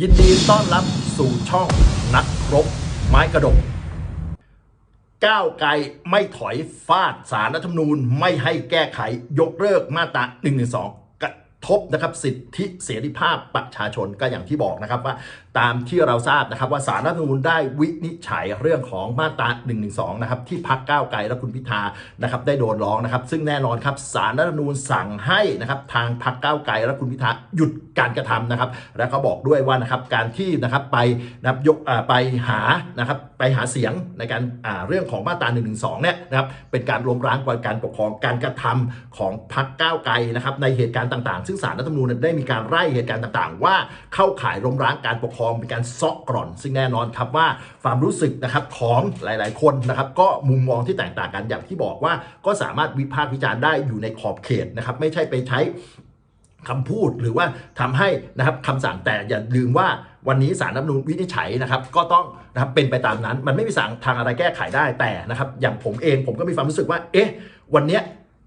ยินดีต้อนรับสู่ช่องนักรบไม้กระดก ก้าวไกลไม่ถอยฟาดสารรัฐธรรมนูญไม่ให้แก้ไขยกเลิกมาตรา1นึกระทบนะครับสิทธิเสรีภาพประชาชนก็อย่างที่บอกนะครับว่า ตามที่เราทราบนะครับว่าสารรัฐธรรมนูญได้วินิจฉัยเรื่องของมาตรา1นึนะครับที่พักก้าวไกลและคุณพิธานะครับได้โดนร้องนะครับซึ่งแน่นอนครับสารรัฐธรรมนูญสั่งให้นะครับทางพักก้าวไกลและคุณพิธาหยุดการกระทำนะครับ แล้วก็บอกด้วยว่านะครับการที่นะครับไปนะครับยกอ่าไปหานะครับไปหาเสียงในการอ่าเรื่องของมาตรา1นึเนี่ยนะครับเป็นการล้มล้างการปกครองการกระทำของพักก้าวไกลนะครับในเหตุการณ์ต่างๆ ซึ่งสารรัฐธรรมนูญได้มีการไล่เหตุการณ์ต่างๆ ว่าเข้าข่ายล้มล้างการปกครองเป็นการซอกกร่อน ซึ่งแน่นอนครับว่าความรู้สึกนะครับของหลาย ๆ คนนะครับก็มุมมองที่แตกต่างกันอย่างที่บอกว่า ก็สามารถวิพากษ์วิจารณ์ได้อยู่ในขอบเขตนะครับไม่ใช่ไปใช้คำพูดหรือว่าทำให้นะครับคำสั่งแต่อย่าลืมว่าวันนี้สารรัฐมนูญวินิจฉัยนะครับ ก็ต้องนะครับเป็นไปตามนั้น มันไม่มีสั่งทางอะไรแก้ไขได้แต่นะครับ อย่างผมเองผมก็มีความรู้สึกว่า เอ๊ะ วันเนี้ย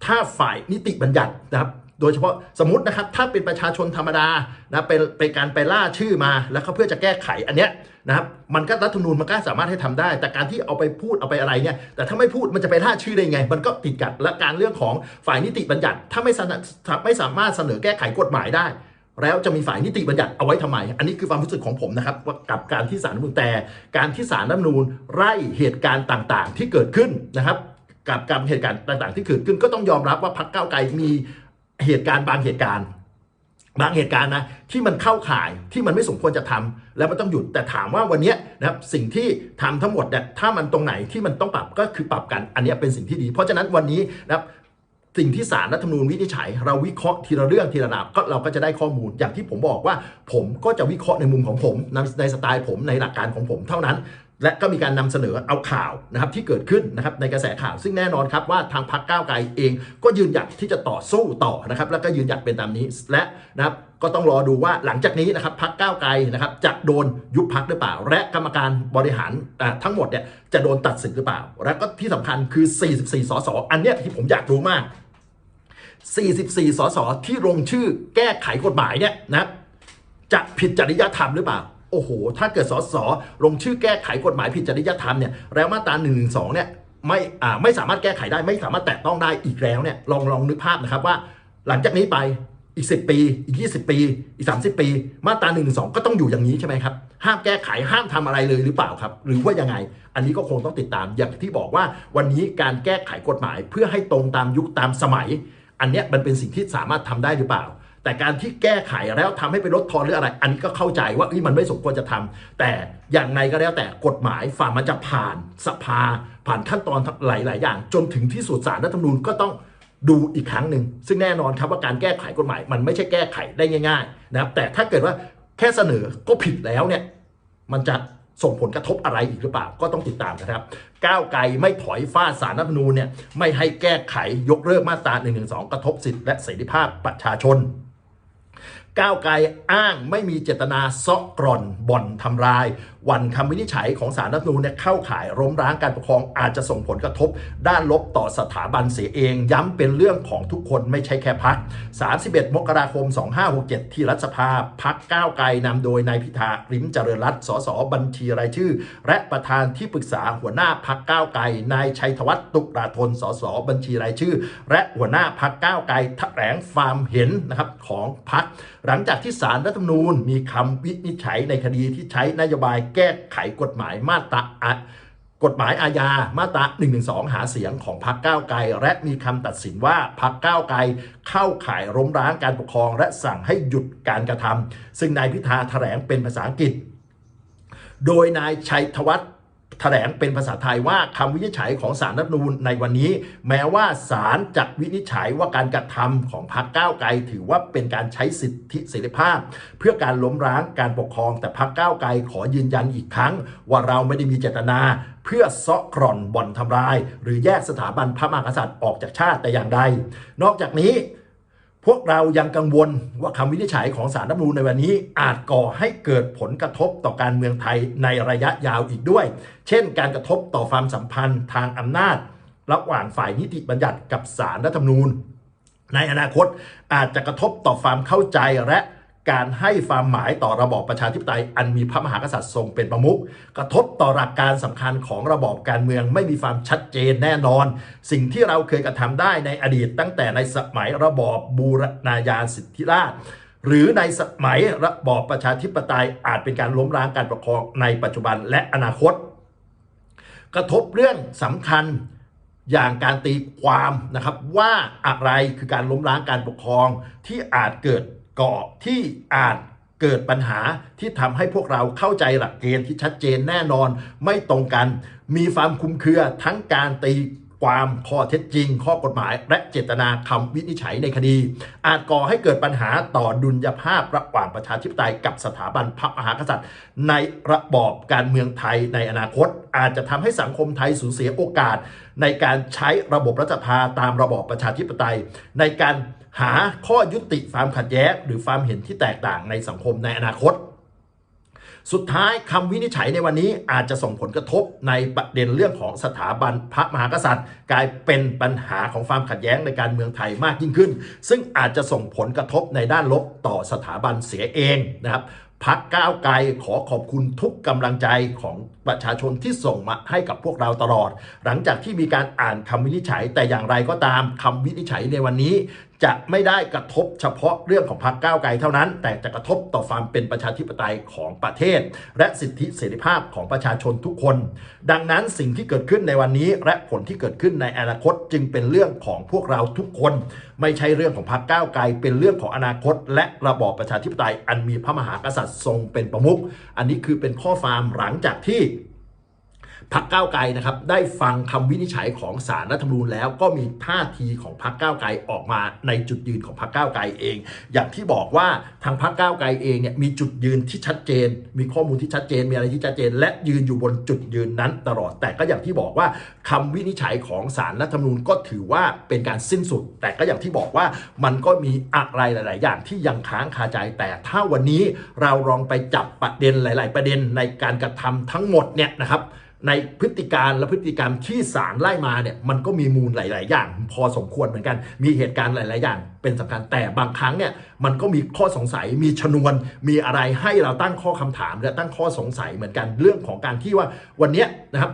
ถ้าฝ่ายนิติบัญญัตินะครับ โดยเฉพาะสมมตินะครับถ้าเป็นประชาชนธรรมดานะเป็นเป็นการไปล่าชื่อมาแล้วเขาเพื่อจะแก้ไขอันเนี้ยนะครับมันก็รัฐธรรมนูญมันก็สามารถให้ทำได้ แต่การที่เอาไปพูดเอาไปอะไรเนี่ยแต่ถ้าไม่พูดมันจะไปล่าชื่อได้ไง มันก็ติดกัดและการเรื่องของฝ่ายนิติบัญญัติ ถ้าไม่สนับไม่สามารถเสนอแก้ไขกฎหมายได้แล้วจะมีฝ่ายนิติบัญญัติเอาไว้ทำไม อันนี้คือความรู้สึกของผมนะครับว่ากับการที่สารรัฐมนูญแต่การที่สารรัฐมนูญไล่เหตุการณ์ต่างๆ ที่เกิดขึ้นนะครับ กับการเหตุการณ์ต่างๆ ที่เกิดขึ้นก็ต้องยอมรับว่าพรรคก้าวไกลมี เหตุการณ์บางเหตุการณ์ บางเหตุการณ์นะที่มันเข้าข่ายที่มันไม่สมควรจะทำแล้วมันต้องหยุดแต่ถามว่าวันนี้นะครับสิ่งที่ทำทั้งหมดเนี่ยถ้ามันตรงไหนที่มันต้องปรับก็คือปรับกันอันนี้เป็นสิ่งที่ดี เพราะฉะนั้นวันนี้นะครับสิ่งที่สารรัฐธรรมนูญวินิจฉัย เราวิเคราะห์ทีละเรื่องทีละนาบก็เราก็จะได้ข้อมูลอย่างที่ผมบอกว่า ผมก็จะวิเคราะห์ในมุมของผมในสไตล์ผมในหลักการของผมเท่านั้น และก็มีการนำเสนอเอาข่าวนะครับที่เกิดขึ้นนะครับในกระแสข่าว ซึ่งแน่นอนครับว่าทางพรรคก้าวไกลเองก็ยืนหยัดที่จะต่อสู้ต่อนะครับ แล้วก็ยืนหยัดเป็นตามนี้และนะครับก็ต้องรอดูว่าหลังจากนี้นะครับพรรคก้าวไกลนะครับจะโดนยุบพรรคหรือเปล่า และกรรมการบริหารอ่าทั้งหมดเนี่ยจะโดนตัดสินหรือเปล่า และก็ที่สำคัญคือ 44 สสอันเนี้ยที่ผมอยากรู้มาก 44 สสที่ลงชื่อแก้ไขกฎหมายเนี่ยนะจะผิดจริยธรรมหรือเปล่า อ้โห ถ้าเกิดสสลงชื่อแก้ไขกฎหมายผิดจริยธรรมเนี่ยแล้วมาตรา1นึเนี่ยไม่อ่าไม่สามารถแก้ไขได้ ไม่สามารถแตะต้องได้อีกแล้วเนี่ยลองลองนึกภาพนะครับว่า หลังจากนี้ไปอีก 10 ปี อีก 20 ปี อีก 30 ปี มาตรา1นึก็ต้องอยู่อย่างนี้ใช่ไหมครับ ห้ามแก้ไขห้ามทำอะไรเลยหรือเปล่าครับ หรือว่ายังไง อันนี้ก็คงต้องติดตามอย่างที่บอกว่าวันนี้การแก้ไขกฎหมายเพื่อให้ตรงตามยุคตามสมัย อันเนี้ยมันเป็นสิ่งที่สามารถทำได้หรือเปล่า แต่การที่แก้ไขแล้วทำให้ไปลดทอนหรืออะไร อันนี้ก็เข้าใจว่าอ้ยมันไม่สมควรจะทำแต่อย่างไรก็แล้วแต่กฎหมายฝ่ามันจะผ่านสภา ผ่านขั้นตอนหลาย ๆ อย่าง จนถึงที่สุดสารรัฐธรรมนูญก็ต้องดูอีกครั้งหนึ่งซึ่งแน่นอนครับว่าการแก้ไขกฎหมายมันไม่ใช่แก้ไขได้ง่าย ๆ นะครับ แต่ถ้าเกิดว่าแค่เสนอก็ผิดแล้วเนี่ยมันจะส่งผลกระทบอะไรอีกหรือเปล่าก็ต้องติดตามนะครับ ก้าวไกลไม่ถอยฟาดสารรัฐธรรมนูญเนี่ยไม่ให้แก้ไขยกเลิกมาตรา1นึกระทบสิทธิและเสรีภาพประชาชน ก้าวไกลอ้างไม่มีเจตนาซาะกร่อนบ่อนทำลาย วันคำวินิจฉัยของสารรัฐมนูญเนี่ยเข้าข่ายล้มร้างการปกครองอาจจะส่งผลกระทบ ด้านลบต่อสถาบันเสียเอง ย้ำเป็นเรื่องของทุกคนไม่ใช่แค่พัก 31 มกราคม 2567 ที่รัฐสภาพักก้าวไกลนำโดยนายพิธาริมเจริญรัตน์สสบัญชีรายชื่อ และประธานที่ปรึกษาหัวหน้าพักก้าวไกลนายชัยธวัฒน์ตุกราธนสสบัญชีรายชื่อ และหัวหน้าพักก้าวไกลแถลงความเห็นนะครับของพักหลังจากที่สารรัฐธรรมนูญมีคำวินิจฉัยในคดีที่ใช้นโยบายแก้ไขกฎหมายมาตรากฎหมายอาญามาตรา1นึหาเสียงของพรรคก้าวไกล และมีคำตัดสินว่าพรรคก้าวไกลเข้าข่ายล้มร้างการปกครอง และสั่งให้หยุดการกระทำซึ่งนายพิธาแถลงเป็นภาษาอังกฤษ โดยนายชัยธวัฒน์ แถลงเป็นภาษาไทยว่าคำวินิจฉัยของสารรัฐนูญในวันนี้ แม้ว่าศาลจะวินิจฉัยว่าการกระทำของพรรคก้าวไกล ถือว่าเป็นการใช้สิทธิเสรีภาพ เพื่อการล้มร้างการปกครอง แต่พรรคก้าวไกลขอยืนยันอีกครั้ง ว่าเราไม่ได้มีเจตนา เพื่อเซาะกร่อนบ่อนทำลาย หรือแยกสถาบันพระมหากษัตริย์ออกจากชาติแต่อย่างใด นอกจากนี้ พวกเรายังกังวลว่าคำวินิจฉัยของสารรัฐธรรมนูลในวันนี้ อาจก่อให้เกิดผลกระทบต่อการเมืองไทยในระยะยาวอีกด้วย เช่น การกระทบต่อความสัมพันธ์ทางอำนาจ ระหว่างฝ่ายนิติบัญญัติกับสารรัฐธรรมนูลในอนาคตอาจจะกระทบต่อความเข้าใจและ การให้ความหมายต่อระบอบประชาธิปไตย อันมีพระมหากษัตริย์ทรงเป็นประมุขกระทบต่อหลักการสำคัญของระบอบการเมืองไม่มีความชัดเจนแน่นอน สิ่งที่เราเคยกระทำได้ในอดีต ตั้งแต่ในสมัยระบอบบูรณาญาสิทธิราชหรือในสมัยระบอบประชาธิปไตยอาจเป็นการล้มล้างการปกครองในปัจจุบันและอนาคต กระทบเรื่องสำคัญอย่างการตีความนะครับว่าอะไรคือการล้มล้างการปกครองที่อาจเกิด ก่อที่อาจเกิดปัญหาที่ทำให้พวกเราเข้าใจหลักเกณฑ์ที่ชัดเจนแน่นอนไม่ตรงกัน มีความคลุมเครือทั้งการตีความข้อเท็จจริง ข้อกฎหมาย และเจตนาคำวินิจฉัยในคดี อาจก่อให้เกิดปัญหาต่อดุลยภาพระหว่างประชาธิปไตยกับสถาบันพระมหากษัตริย์ ในระบอบการเมืองไทยในอนาคต อาจจะทำให้สังคมไทยสูญเสียโอกาส ในการใช้ระบบรัฐสภาตามระบอบประชาธิปไตย ในการ หาข้อยุติความขัดแย้งหรือความเห็นที่แตกต่างในสังคมในอนาคต สุดท้ายคำวินิจฉัยในวันนี้อาจจะส่งผลกระทบในประเด็นเรื่องของสถาบันพระมหากษัตริย์ กลายเป็นปัญหาของความขัดแย้งในการเมืองไทยมากยิ่งขึ้น ซึ่งอาจจะส่งผลกระทบในด้านลบต่อสถาบันเสียเองนะครับพักก้าวไกลขอขอบคุณทุกกำลังใจของ ประชาชนที่ส่งมาให้กับพวกเราตลอด หลังจากที่มีการอ่านคำวินิจฉัย แต่อย่างไรก็ตามคำวินิจฉัยในวันนี้ จะไม่ได้กระทบเฉพาะเรื่องของพรรคก้าวไกลเท่านั้น แต่จะกระทบต่อความเป็นประชาธิปไตยของประเทศ และสิทธิเสรีภาพของประชาชนทุกคน ดังนั้นสิ่งที่เกิดขึ้นในวันนี้ และผลที่เกิดขึ้นในอนาคตจึงเป็นเรื่องของพวกเราทุกคน ไม่ใช่เรื่องของพรรคก้าวไกล เป็นเรื่องของอนาคต และระบอบประชาธิปไตย อันมีพระมหากษัตริย์ทรงเป็นประมุขอันนี้คือเป็นข้อฟามหลังจากที่ พักก้าวไกลนะครับได้ฟังคำวินิจฉัยของสารรัฐธรรมนูญแล้วก็มีท่าทีของพักก้าวไกลออกมาในจุดยืนของพักก้าวไกลเอง อย่างที่บอกว่าทางพักก้าวไกลเองเนี่ยมีจุดยืนที่ชัดเจน มีข้อมูลที่ชัดเจน มีอะไรที่ชัดเจน และยืนอยู่บนจุดยืนนั้นตลอด แต่ก็อย่างที่บอกว่าคำวินิจฉัยของสารรัฐธรรมนูญก็ถือว่าเป็นการสิ้นสุด แต่ก็อย่างที่บอกว่ามันก็มีอะไรหลาย ๆ อย่างที่ยังค้างคาใจ แต่ถ้าวันนี้เราลองไปจับประเด็นหลาย ๆ ประเด็นในการกระทำทั้งหมดเนี่ยนะครับ ในพฤติการและพฤติกรรมที่สารไล่มาเนี่ยมันก็มีมูลหลาย ๆ อย่าง พอสมควรเหมือนกัน มีเหตุการณ์หลาย ๆ อย่าง เป็นสำคัญแต่บางครั้งเนี่ยมันก็มีข้อสงสัยมีชนวน มีอะไรให้เราตั้งข้อคำถามและตั้งข้อสงสัยเหมือนกันเรื่องของการที่ว่าวันนี้นะครับ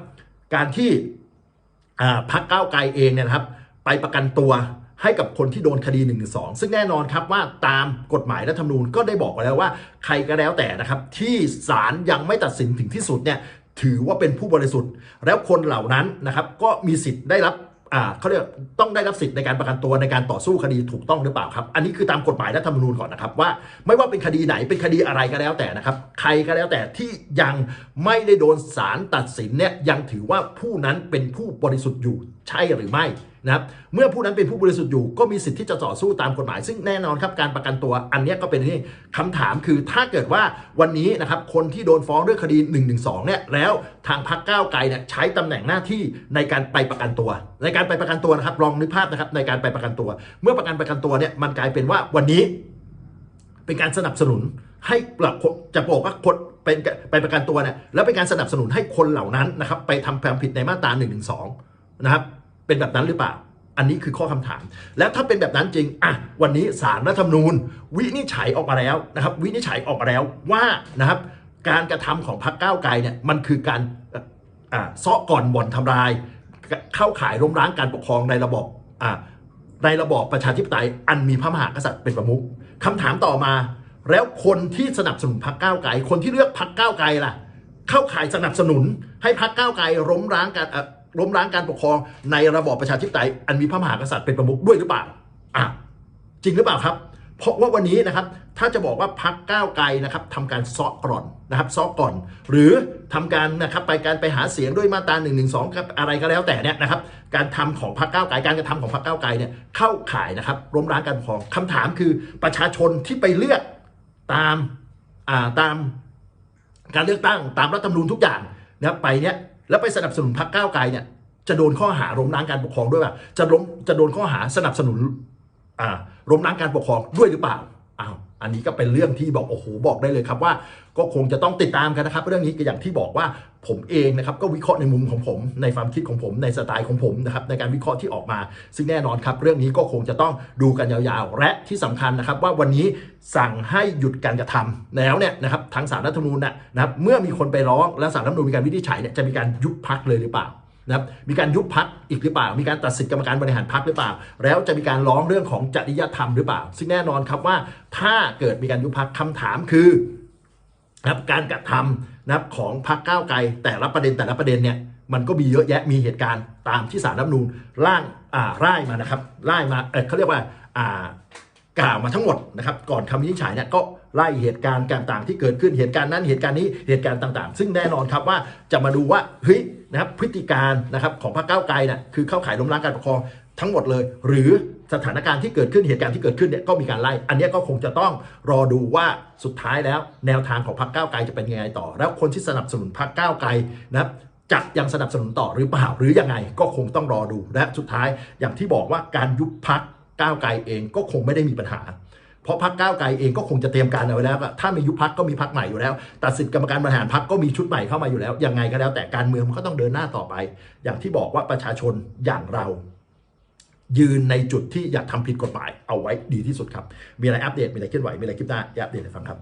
การที่พรรคก้าวไกลเองเนี่ยนะครับ ไปประกันตัวให้กับคนที่โดนคดี1นึซึ่งแน่นอนครับว่าตามกฎหมายรัฐธรรมนูญก็ได้บอกไว้แล้วว่า ใครก็แล้วแต่นะครับ ที่ศาลยังไม่ตัดสินถึงที่สุดเนี่ย ถือว่าเป็นผู้บริสุทธิ์ แล้วคนเหล่านั้นนะครับก็มีสิทธิ์ได้รับอ่าเขาเรียกต้องได้รับสิทธิ์ในการประกันตัวในการต่อสู้คดีถูกต้องหรือเปล่าครับ อันนี้คือตามกฎหมายรัฐธรรมนูญก่อนนะครับว่าไม่ว่าเป็นคดีไหนเป็นคดีอะไรก็แล้วแต่นะครับ ใครก็แล้วแต่ที่ยังไม่ได้โดนศาลตัดสินเนี่ยยังถือว่าผู้นั้นเป็นผู้บริสุทธิ์อยู่ใช่หรือไม่ นะครับเมื่อผู้นั้นเป็นผู้บริสุทธิ์อยู่ก็มีสิทธิ์ที่จะต่อสู้ตามกฎหมาย ซึ่งแน่นอนครับการประกันตัวอันนี้ก็เป็นนี่คำถามคือถ้าเกิดว่าวันนี้นะครับคนที่โดนฟ้องเรื่องคดี1นึเนี่ยแล้วทางพรรคก้าวไกลเนี่ยใช้ตำแหน่งหน้าที่ในการไปประกันตัว ในการไปประกันตัวนะครับลองนึกภาพนะครับในการไปประกันตัว เมื่อประกันประกันตัวเนี่ยมันกลายเป็นว่าวันนี้ เป็นการสนับสนุนให้ประจะบอกว่าคนเป็นไปประกันตัวเนี่ยแล้วเป็นการสนับสนุนให้คนเหล่านั้นนะครับไปทำความผิดในมาตรา1นึนะครับ เป็นแบบนั้นหรือเปล่า อันนี้คือข้อคำถาม แล้วถ้าเป็นแบบนั้นจริงอะวันนี้สารรัฐธรรมนูญ วินิจฉัยออกมาแล้วนะครับ วินิจฉัยออกมาแล้วว่านะครับ การกระทำของพรรคก้าวไกลเนี่ยมันคือการอ่าซ้อก่อนบ่อนทำลาย เข้าข่ายล้มล้างการปกครองในระบบอ่าในระบอบประชาธิปไตยอันมีพระมหากษัตริย์เป็นประมุขคำถามต่อมา แล้วคนที่สนับสนุนพรรคก้าวไกลคนที่เลือกพรรคก้าวไกลล่ะ เข้าข่ายสนับสนุนให้พรรคก้าวไกลล้มล้างการ ล้มล้างการปกครองในระบอบประชาธิปไตยอันมีพระมหากษัตริย์เป็นประมุขด้วยหรือเปล่าอะจริงหรือเปล่าครับ เพราะว่าวันนี้นะครับถ้าจะบอกว่าพักก้าวไกลนะครับทำการซ้อก่อนนะครับซ้อก่อน หรือทำการนะครับไปการไปหาเสียงด้วยมาตรา1นึกับอะไรก็แล้วแต่เนี่ยนะครับการทำของพรรคก้าวไกลการกระทำของพรรคก้าวไกลเนี่ยเข้าข่ายนะครับล้มล้างการปกครองคำถามคือประชาชนที่ไปเลือกตามอ่าตามการเลือกตั้งตามรัฐธรรมนูญทุกอย่างนะไปเนี่ย แล้วไปสนับสนุนพรรคก้าวไกลเนี่ยจะโดนข้อหาล้มล้างการปกครองด้วยป่ะจะล้มจะโดนข้อหาสนับสนุนอ่าล้มล้างการปกครองด้วยหรือเปล่าอ้าว อันนี้ก็เป็นเรื่องที่บอกโอ้โหบอกได้เลยครับว่า ก็คงจะต้องติดตามกันนะครับ เรื่องนี้ก็อย่างที่บอกว่าผมเองนะครับก็วิเคราะห์ในมุมของผม ในความคิดของผมในสไตล์ของผมนะครับในการวิเคราะห์ที่ออกมา ซึ่งแน่นอนครับ เรื่องนี้ก็คงจะต้องดูกันยาวๆ และที่สำคัญนะครับว่าวันนี้สั่งให้หยุดการกระทำแล้วเนี่ยนะครับทางสารรัฐธรรมนูญนะนะครับเมื่อมีคนไปร้องและสารรัฐธรรมนูญมีการวินิจฉัยเนี่ยจะมีการยุบพักเลยหรือเปล่า นะครับมีการยุบพักอีกหรือเปล่า มีการตัดสิทธิกรรมการบริหารพักหรือเปล่า แล้วจะมีการร้องเรื่องของจริยธรรมหรือเปล่า ซึ่งแน่นอนครับว่าถ้าเกิดมีการยุบพักคำถามคือนะครับการกระทำนะครับของพักก้าวไกลแต่ละประเด็นแต่ละประเด็นเนี่ยมันก็มีเยอะแยะมีเหตุการณ์ตามที่สารรัฐนูญร่างอ่าร่ายมานะครับร่ายมาเออเขาเรียกว่าอ่ากล่าวมาทั้งหมดนะครับ ก่อนคำวินิจฉัยเนี่ยก็ ไล่เหตุการณ์การต่างที่เกิดขึ้นเหตุการณ์นั้นเหตุการณ์นี้เหตุการณ์ต่าง ๆ ซึ่งแน่นอนครับว่าจะมาดูว่าเฮ้ยนะครับพฤติการนะครับของพรรคก้าวไกลเนี่ยคือเข้าข่ายล้มล้างการปกครองทั้งหมดเลย หรือสถานการณ์ที่เกิดขึ้นเหตุการณ์ที่เกิดขึ้นเนี่ยก็มีการไล่ อันนี้ก็คงจะต้องรอดูว่าสุดท้ายแล้ว แนวทางของพรรคก้าวไกลจะเป็นยังไงต่อ แล้วคนที่สนับสนุนพรรคก้าวไกลนะครับจะยังสนับสนุนต่อหรือเปล่าหรือยังไงก็คงต้องรอดูและสุดท้ายอย่างที่บอกว่าการยุบพักก้าวไกลเองก็คงไม่ได้มีปัญหา เพราะพักก้าวไกลเองก็คงจะเตรียมการเอาไว้แล้วถ้ามียุบพักก็มีพักใหม่อยู่แล้วตัดสิทธิกรรมการบริหารพักก็มีชุดใหม่เข้ามาอยู่แล้วยังไงก็แล้วแต่การเมืองมันก็ต้องเดินหน้าต่อไป อย่างที่บอกว่าประชาชนอย่างเรา ยืนในจุดที่อยากทำผิดกฎหมายเอาไว้ดีที่สุดครับ มีอะไรอัปเดตมีอะไรเคลื่อนไหวมีอะไรคลิปหน้ย่าอัปเดตให้ฟังครับ